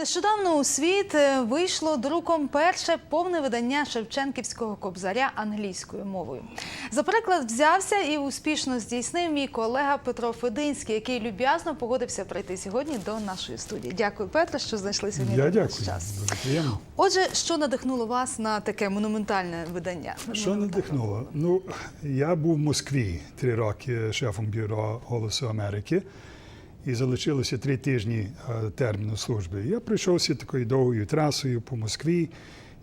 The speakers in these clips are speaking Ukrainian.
Нещодавно у світ е, вийшло друком перше повне видання Шевченківського кобзаря англійською мовою. За переклад взявся і успішно здійснив мій колега Петро Фединський, який люб'язно погодився прийти сьогодні до нашої студії. Дякую, Петро, що знайшли сьогодні Я дякую. час. Приємно. Отже, що надихнуло вас на таке монументальне видання? Що надихнуло? Ну, я був в Москві три роки шефом бюро Голосу Америки, і залишилося три тижні е, терміну служби. Я пройшовся такою довгою трасою по Москві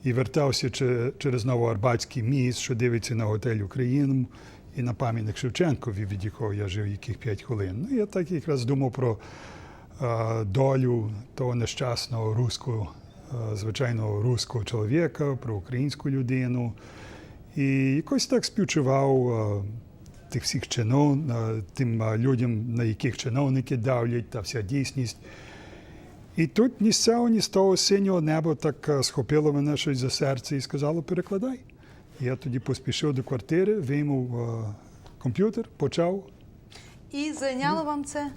і вертався через Новоарбатський міст, що дивиться на готель Україну і на пам'ятник Шевченкові, від якого я жив яких п'ять хвилин. Ну, я так якраз думав про е, долю того нещасного руського, е, звичайного руського чоловіка, про українську людину. І якось так співчував тих всіх чинов, тим людям, на яких чиновники давлять, та вся дійсність. І тут ні з цього, ні з того синього неба так е, схопило мене щось за серце і сказало, перекладай. Я тоді поспішив до квартири, виймав е, комп'ютер, почав. І зайняло вам це?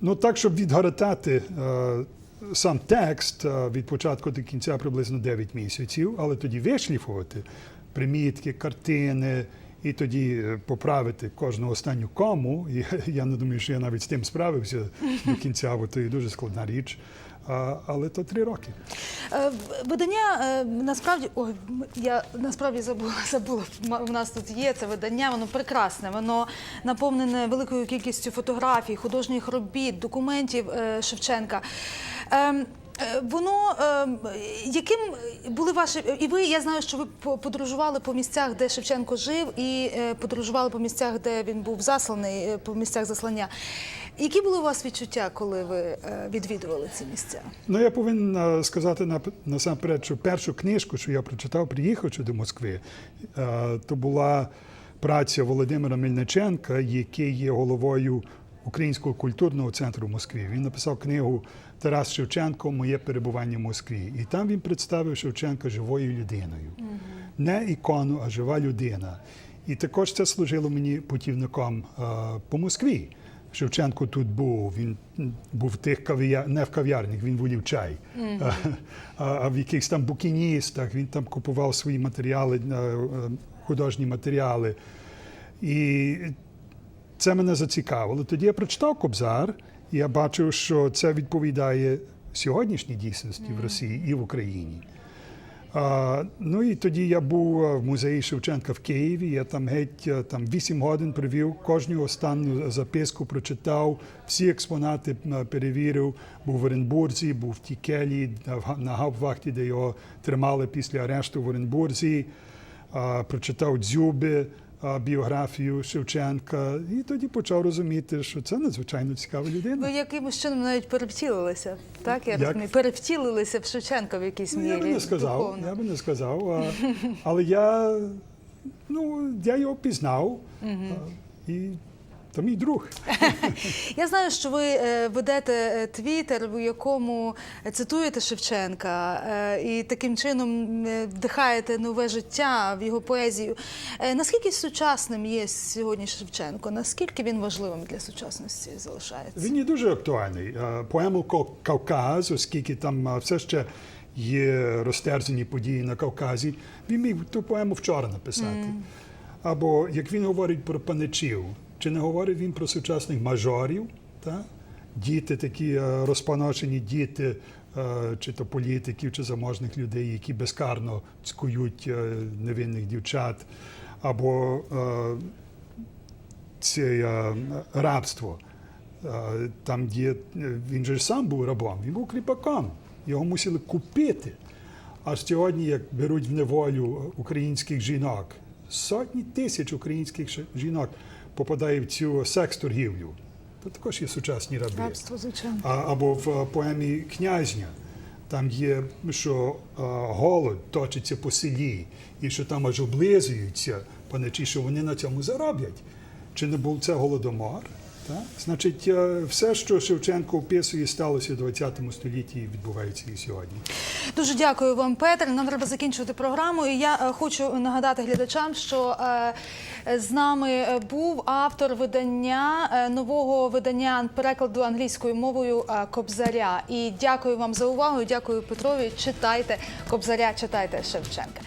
Ну так, щоб відгортати е, сам текст від початку до кінця приблизно 9 місяців, але тоді вишліфувати примітки, картини, і тоді е, поправити кожну останню кому. І я не думаю, що я навіть з тим справився до кінця, бо це є дуже складна річ. А, але то три роки. Е, Видання е, насправді ой, я насправді забула забула. У нас тут є це видання. Воно прекрасне. Воно наповнене великою кількістю фотографій, художніх робіт, документів Шевченка. Е, Воно ем, яким були ваші і ви? Я знаю, що ви по- подорожували по місцях, де Шевченко жив, і е, подорожували по місцях, де він був засланий, е, по місцях заслання. Які були у вас відчуття, коли ви відвідували ці місця? Ну, я повинен сказати насамперед, що першу книжку, що я прочитав, приїхавши до Москви, то була праця Володимира Мельниченка, який є головою Українського культурного центру в Москві. Він написав книгу Тарас Шевченко Моє перебування в Москві. І там він представив Шевченка живою людиною. Не ікону, а жива людина. І також це служило мені путівником е, по Москві. Шевченко тут був, він був в тих кав'я... не в кав'ярнях, він волів чай, а, а в якихось там букіністах, він там купував свої матеріали, е, художні матеріали. І це мене зацікавило. Тоді я прочитав Кобзар, і я бачив, що це відповідає сьогоднішній дійсності в Росії і в Україні. А, ну і тоді я був е, в музеї Шевченка в Києві. Я там геть е, там 8 годин провів, кожну останню записку прочитав, всі експонати е, перевірив. Був в Оренбурзі, був в Тікелі, на га- на гауптвахті, де його тримали після арешту в Оренбурзі. А, прочитав Дзюби, біографію Шевченка, і тоді почав розуміти, що це надзвичайно цікава людина. Ви якимось чином навіть перевтілилися, так? Я Як? розумію, перевтілилися в Шевченка в якійсь Ну, мірі. я би не сказав, духовно. я би не сказав. А, але я, ну, я його пізнав. а, і то мій друг. Я знаю, що ви е, ведете е, твіттер, в якому цитуєте Шевченка е, і таким чином е, вдихаєте нове життя в його поезію. Е, Наскільки сучасним є сьогодні Шевченко? Наскільки він важливим для сучасності залишається? Він є дуже актуальний. Поему «Ка- Кавказ, оскільки там все ще є розтерзані події на Кавказі, він міг ту поему вчора написати. Або як він говорить про паничів, чи не говорить він про сучасних мажорів, та? діти такі е, розпаношені діти, е, чи то політиків, чи заможних людей, які безкарно цькують е, невинних дівчат, або це рабство. Там є, він же сам був рабом, він був кріпаком. Його мусили купити. А сьогодні, як беруть в неволю українських жінок, сотні тисяч українських жінок попадають в цю секс-торгівлю. Це також є сучасні раби. Рабство, звичайно. А, або в е, поемі Князня. Там є, що а, голод точиться по селі, і що там аж облизуються паничі, що вони на цьому зароблять. Чи не був це голодомор? Так? Значить, е, все, що Шевченко описує, сталося в 20 столітті і відбувається і сьогодні. Дуже дякую вам, Петр. Нам треба закінчувати програму. І я е, хочу нагадати глядачам, що е, з нами був автор видання нового видання перекладу англійською мовою Кобзаря. І дякую вам за увагу. Дякую Петрові. Читайте Кобзаря, читайте Шевченка.